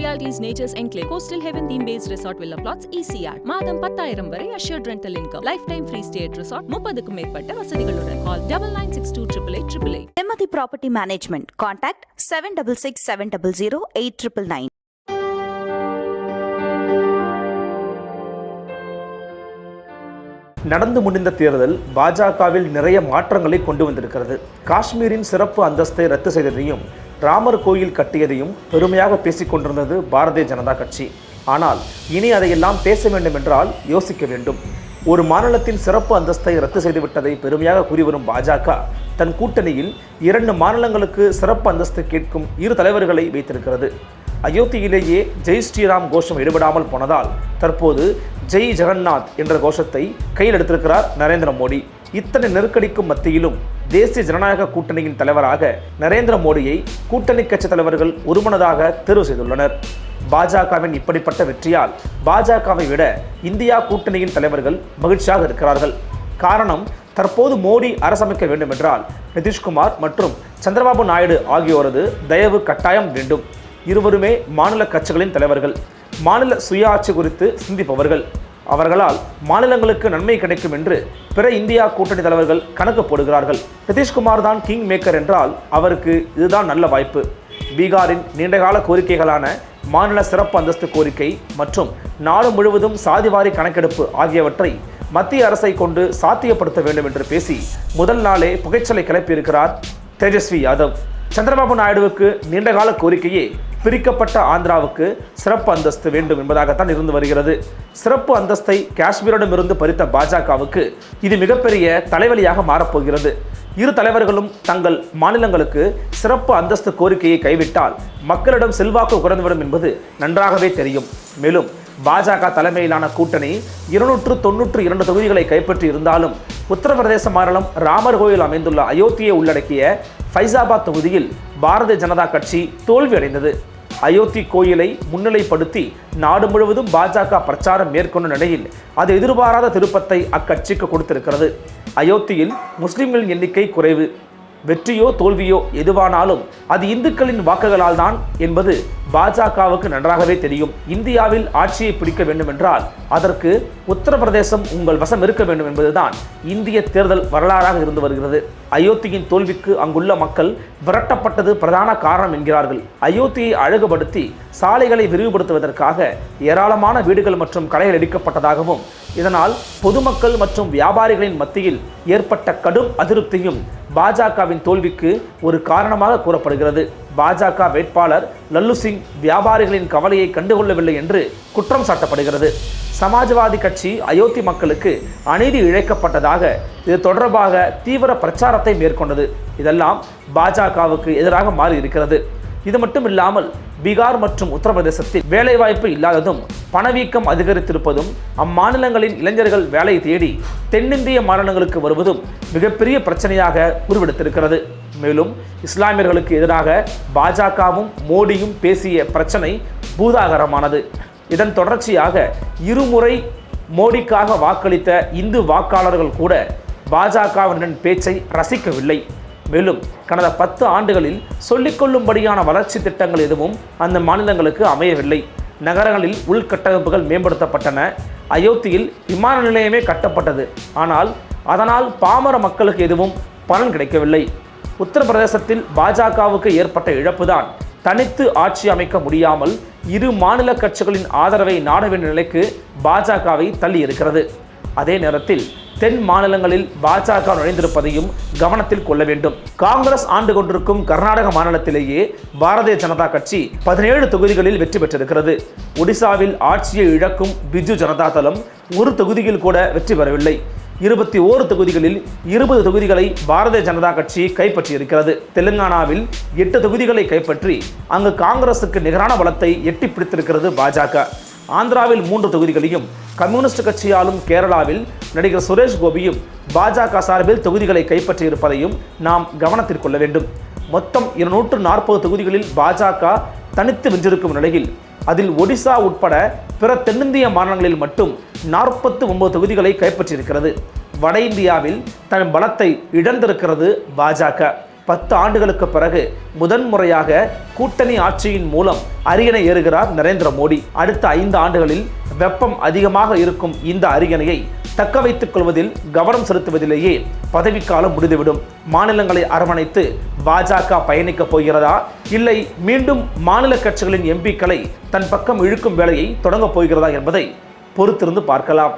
Realties Nature's Enclave Coastal Heaven Theme Based Resort Villa Plots ECR மாதம் பத்தாயிரம் வரை assured rental income lifetime free stay at resort முப்பதுக்கும் மேற்பட்ட வசதிகளுடன் call double nine six two triple eight triple eight Timothy Property Management. Contact 766 700 8999. நடந்து முடிந்த தேர்தல் பாஜகவில் நிறைய மாற்றங்களை கொண்டு வந்திருக்கிறது காஷ்மீரின் சிறப்பு அந்தஸ்தை ரத்து செய்ததையும் ராமர் கோயில் கட்டியதையும் பெருமையாக பேசிக்கொண்டிருந்தது பாரதிய ஜனதா கட்சி. ஆனால் இனி அதையெல்லாம் பேச வேண்டும் என்றால் யோசிக்க வேண்டும். ஒரு மாநிலத்தின் சிறப்பு அந்தஸ்தை ரத்து செய்துவிட்டதை பெருமையாக கூறிவரும் பாஜக தன் கூட்டணியில் இரண்டு மாநிலங்களுக்கு சிறப்பு அந்தஸ்து கேட்கும் இரு தலைவர்களை வைத்திருக்கிறது. அயோத்தியிலேயே ஜெய் ஸ்ரீராம் கோஷம் ஈடுபடாமல் போனதால் தற்போது ஜெய் ஜெகநாத் என்ற கோஷத்தை கையில் எடுத்திருக்கிறார் நரேந்திர மோடி. இத்தனை நெருக்கடிக்கும் மத்தியிலும் தேசிய ஜனநாயக கூட்டணியின் தலைவராக நரேந்திர மோடியை கூட்டணி கட்சி தலைவர்கள் ஒருமனதாக தேர்வு செய்துள்ளனர். பாஜகவின் இப்படிப்பட்ட வெற்றியால் பாஜகவை விட இந்தியா கூட்டணியின் தலைவர்கள் மகிழ்ச்சியாக இருக்கிறார்கள். காரணம் தற்போது மோடி அரசமைக்க வேண்டுமென்றால் நிதிஷ்குமார் மற்றும் சந்திரபாபு நாயுடு ஆகியோரது தயவு கட்டாயம் வேண்டும். இருவருமே மாநில கட்சிகளின் தலைவர்கள். மாநில சுயாட்சி குறித்து சிந்திப்பவர்கள். அவர்களால் மாநிலங்களுக்கு நன்மை கிடைக்கும் என்று பிற இந்தியா கூட்டணி தலைவர்கள் கணக்கு போடுகிறார்கள். நிதிஷ்குமார் தான் கிங் மேக்கர் என்றால் அவருக்கு இதுதான் நல்ல வாய்ப்பு. பீகாரின் நீண்டகால கோரிக்கைகளான மாநில சிறப்பு அந்தஸ்து கோரிக்கை மற்றும் நாடு முழுவதும் சாதிவாரி கணக்கெடுப்பு ஆகியவற்றை மத்திய அரசை கொண்டு சாத்தியப்படுத்த வேண்டும் என்று பேசி முதல் நாளே புகைச்சலை கிளப்பியிருக்கிறார் தேஜஸ்வி யாதவ். சந்திரபாபு நாயுடுவுக்கு நீண்டகால கோரிக்கையே பிரிக்கப்பட்ட ஆந்திராவுக்கு சிறப்பு அந்தஸ்து வேண்டும் என்பதாகத்தான் இருந்து வருகிறது. சிறப்பு அந்தஸ்தை காஷ்மீரிடமிருந்து பறித்த பாஜகவுக்கு இது மிகப்பெரிய தலைவலியாக மாறப்போகிறது. இரு தலைவர்களும் தங்கள் மாநிலங்களுக்கு சிறப்பு அந்தஸ்து கோரிக்கையை கைவிட்டால் மக்களிடம் செல்வாக்கு குறைந்துவிடும் என்பது நன்றாகவே தெரியும். மேலும் பாஜக தலைமையிலான கூட்டணி இருநூற்று தொன்னூற்று இரண்டு தொகுதிகளை கைப்பற்றி இருந்தாலும் உத்தரப்பிரதேச மாநிலம் ராமர் கோயில் அமைந்துள்ள அயோத்தியை உள்ளடக்கிய ஃபைசாபாத் தொகுதியில் பாரதிய ஜனதா கட்சி தோல்வி அடைந்தது அயோத்தி கோயிலை முன்னிலைப்படுத்தி நாடு முழுவதும் பாஜக பிரச்சாரம் மேற்கொண்ட நிலையில் அது எதிர்பாராத திருப்பத்தை அக்கட்சிக்கு கொடுத்திருக்கிறது. அயோத்தியில் முஸ்லிம்களின் எண்ணிக்கை குறைவு. வெற்றியோ தோல்வியோ எதுவானாலும் அது இந்துக்களின் வாக்குகளால் தான் என்பது பாஜகவுக்கு நன்றாகவே தெரியும். இந்தியாவில் ஆட்சியை பிடிக்க வேண்டுமென்றால் அதற்கு உத்தரப்பிரதேசம் உங்கள் வசம் இருக்க வேண்டும் என்பதுதான் இந்திய தேர்தல் வரலாறாக இருந்து வருகிறது. அயோத்தியின் தோல்விக்கு அங்குள்ள மக்கள் விரட்டப்பட்டது பிரதான காரணம் என்கிறார்கள். அயோத்தியை அழகுபடுத்தி சாலைகளை விரிவுபடுத்துவதற்காக ஏராளமான வீடுகள் மற்றும் கடைகள் எடுக்கப்பட்டதாகவும் இதனால் பொதுமக்கள் மற்றும் வியாபாரிகளின் மத்தியில் ஏற்பட்ட கடும் அதிருப்தியும் பாஜகவின் தோல்விக்கு ஒரு காரணமாக கூறப்படுகிறது. பாஜக வேட்பாளர் லல்லு சிங் வியாபாரிகளின் கவலையை கண்டுகொள்ளவில்லை என்று குற்றம் சாட்டப்படுகிறது. சமாஜ்வாதி கட்சி அயோத்தி மக்களுக்கு அநீதி இழைக்கப்பட்டதாக இது தொடர்பாக தீவிர பிரச்சாரத்தை மேற்கொண்டது. இதெல்லாம் பாஜகவுக்கு எதிராக மாறி இருக்கிறது. இது மட்டும் இல்லாமல் பீகார் மற்றும் உத்தரப்பிரதேசத்தில் வேலைவாய்ப்பு இல்லாததும் பணவீக்கம் அதிகரித்திருப்பதும் அம்மாநிலங்களின் இளைஞர்கள் வேலை தேடி தென்னிந்திய மாநிலங்களுக்கு வருவதும் மிகப்பெரிய பிரச்சனையாக உருவெடுத்திருக்கிறது. மேலும் இஸ்லாமியர்களுக்கு எதிராக பாஜகவும் மோடியும் பேசிய பிரச்சனை பூதாகரமானது. இதன் தொடர்ச்சியாக இருமுறை மோடிக்காக வாக்களித்த இந்து வாக்காளர்கள் கூட பாஜகவினரின் பேச்சை ரசிக்கவில்லை. மேலும் கடந்த பத்து ஆண்டுகளில் சொல்லிக்கொள்ளும்படியான வளர்ச்சி திட்டங்கள் எதுவும் அந்த மாநிலங்களுக்கு அமையவில்லை. நகரங்களில் உள்கட்டமைப்புகள் மேம்படுத்தப்பட்டன. அயோத்தியில் விமான நிலையமே கட்டப்பட்டது. ஆனால் அதனால் பாமர மக்களுக்கு எதுவும் பலன் கிடைக்கவில்லை. உத்தரப்பிரதேசத்தில் பாஜகவுக்கு ஏற்பட்ட இழப்புதான் தனித்து ஆட்சி அமைக்க முடியாமல் இரு மாநில கட்சிகளின் ஆதரவை நாட வேண்டிய நிலைக்கு பாஜகவை தள்ளி இருக்கிறது அதே நேரத்தில் தென் மாநிலங்களில் பாஜக நுழைந்திருப்பதையும் கவனத்தில் கொள்ள வேண்டும். காங்கிரஸ் ஆண்டு கொண்டிருக்கும் கர்நாடக மாநிலத்திலேயே பாரதிய ஜனதா கட்சி பதினேழு தொகுதிகளில் வெற்றி பெற்றிருக்கிறது. ஒடிசாவில் ஆட்சியை இழக்கும் பிஜு ஜனதா தளம் ஒரு தொகுதியில் கூட வெற்றி பெறவில்லை. இருபத்தி ஓரு தொகுதிகளில் இருபது தொகுதிகளை பாரதிய ஜனதா கட்சி கைப்பற்றியிருக்கிறது. தெலுங்கானாவில் எட்டு தொகுதிகளை கைப்பற்றி அங்கு காங்கிரசுக்கு நிகரான பலத்தை எட்டி பிடித்திருக்கிறது பாஜக. ஆந்திராவில் மூன்று தொகுதிகளையும் கம்யூனிஸ்ட் கட்சியாலும் கேரளாவில் நடிகர் சுரேஷ் கோபியும் பாஜக சார்பில் தொகுதிகளை கைப்பற்றியிருப்பதையும் நாம் கவனத்தில் கொள்ள வேண்டும். மொத்தம் இருநூற்று நாற்பது தொகுதிகளில் பாஜக தனித்து வென்றிருக்கும் நிலையில் அதில் ஒடிசா உட்பட பிற தென்னிந்திய மாநிலங்களில் மட்டும் நாற்பத்து ஒன்பது தொகுதிகளை கைப்பற்றியிருக்கிறது. வட இந்தியாவில் தன் பலத்தை இழந்திருக்கிறது பாஜக. பத்து ஆண்டுகளுக்கு பிறகு முதன்முறையாக கூட்டணி ஆட்சியின் மூலம் அரியணை ஏறுகிறார் நரேந்திர மோடி. அடுத்த ஐந்து ஆண்டுகளில் வெப்பம் அதிகமாக இருக்கும் இந்த அரியணையை தக்க வைத்துக் கொள்வதில் கவனம் செலுத்துவதிலேயே பதவிக்காலம் முடிந்துவிடும். மாநிலங்களை அரவணைத்து பாஜக பயணிக்கப் போகிறதா? இல்லை மீண்டும் மாநில கட்சிகளின் எம்பிக்களை தன் பக்கம் இழுக்கும் வேலையை தொடங்கப் போகிறதா என்பதை பொறுத்திருந்து பார்க்கலாம்.